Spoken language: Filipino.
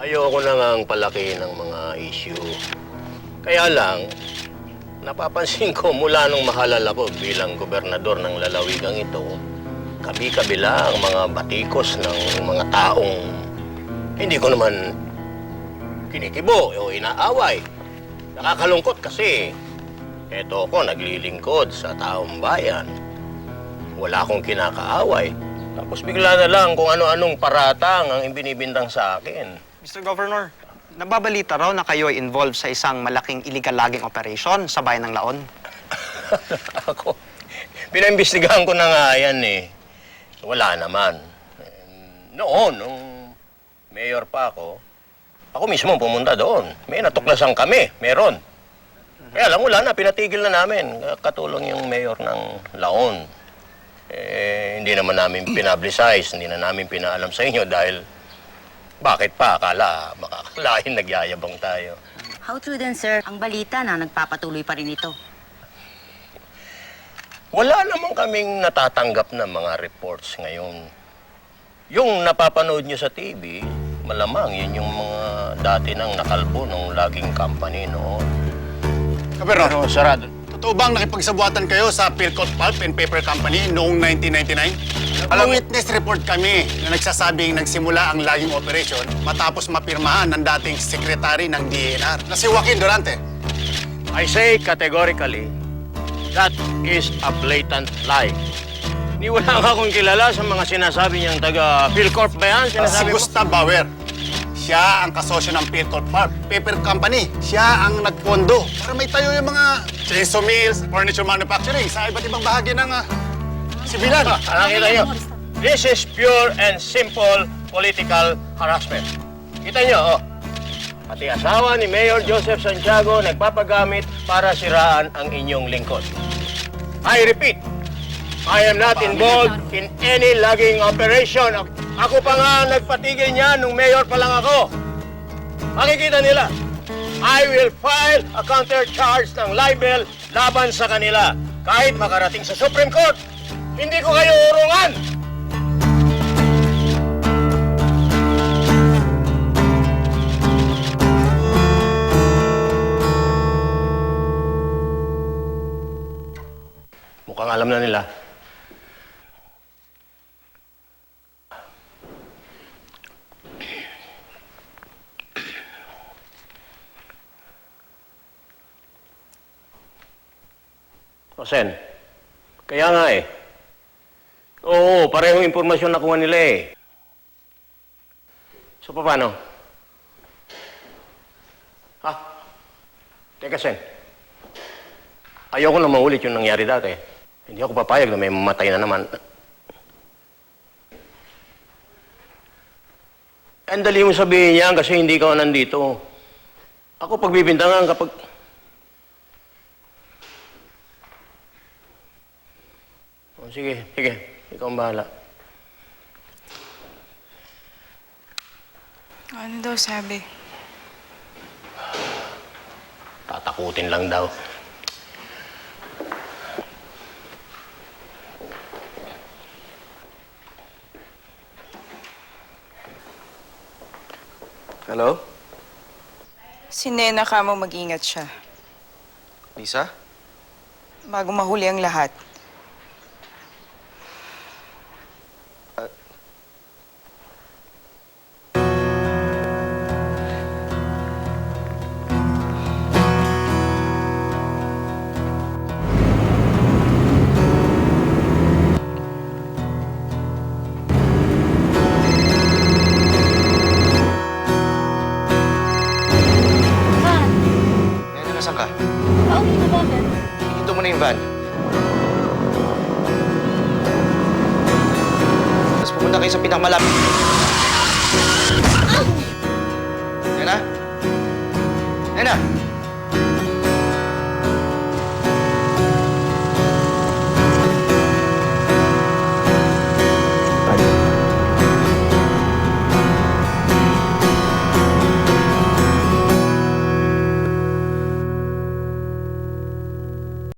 Ayoko na ngang palaki ng mga issue. Kaya lang, napapansin ko mula nung mahalal ako bilang gobernador ng lalawigang ito, kabi-kabila ang mga batikos ng mga taong hindi ko naman kinikibo o inaaway. Nakakalungkot kasi eto ako naglilingkod sa taong bayan. Wala akong kinakaaway. Tapos bigla na lang kung ano-anong paratang ang ibinibintang sa akin. Mr. Governor, nababalita raw na kayo ay involved sa isang malaking illegal logging operation sa bayan ng Laon. Ako, pinaimbestigahan ko na nga yan eh. Wala naman. Noon, nung mayor pa ako, ako mismo pumunta doon. May natuklasan kami, meron. Kaya lang wala na, pinatigil na namin. Katulong yung mayor ng Laon. Eh, hindi naman namin pinablicize, hindi na namin pinaalam sa inyo dahil bakit pa? Akala, makakalain nagyayabang tayo. How true then, sir, ang balita na nagpapatuloy pa rin ito? Wala naman kaming natatanggap na mga reports ngayon. Yung napapanood nyo sa TV, malamang yun yung mga dati nang nakalbo ng laging company noon. Governor, Pero sarado. totoo bang nakipagsabuatan kayo sa Philcoat Pulp and Paper Company noong 1999? Alam witness report kami na nagsasabing nagsimula ang logging operation matapos mapirmahan ng dating sekretary ng DENR na si Joaquin Durante. I say categorically, that is a blatant lie. Ni wala nga akong kilala sa mga sinasabi niyang taga Philcorp ba yan? Si Sinasabi mo? Gustav Bauer. Siya ang kasosyo ng Philcoat Pulp Paper Company. Siya ang nagpondo para may tayo yung mga chainsaw mills, furniture manufacturing sa iba't ibang bahagi ng uh, sibilan. Alam kita nyo, this is pure and simple political harassment. Kita nyo, oh. Pati asawa ni Mayor Joseph Santiago nagpapagamit para siraan ang inyong lingkod. I repeat, I am not involved in any logging operation. Ako pa nga nagpatigil niya nung mayor pa lang ako. Makikita nila. I will file a counter-charge ng libel laban sa kanila. Kahit makarating sa Supreme Court, hindi ko kayo urungan. Mukhang alam na nila. O, Sen, kaya nga eh. Oo, parehong impormasyon nakuha nila eh. So, paano? Ha? Teka, Sen. Ayoko na maulit yung nangyari dati. Hindi ako papayag na may mamatay na naman. Ang dali mo sabihin niyan kasi hindi ka nandito. Ako pagbibintangan kapag... O, sige, sige. Ikaw ang bahala. Ano daw sabi? Tatakutin lang daw. Hello? Si Nena ka mo mag-ingat siya. Lisa? Bago mahuli ang lahat. Nena, nasan ka? Pauwi na ba, Ben? Ito mo na yung van. Tapos pumunta kayo sa pinakamalapit.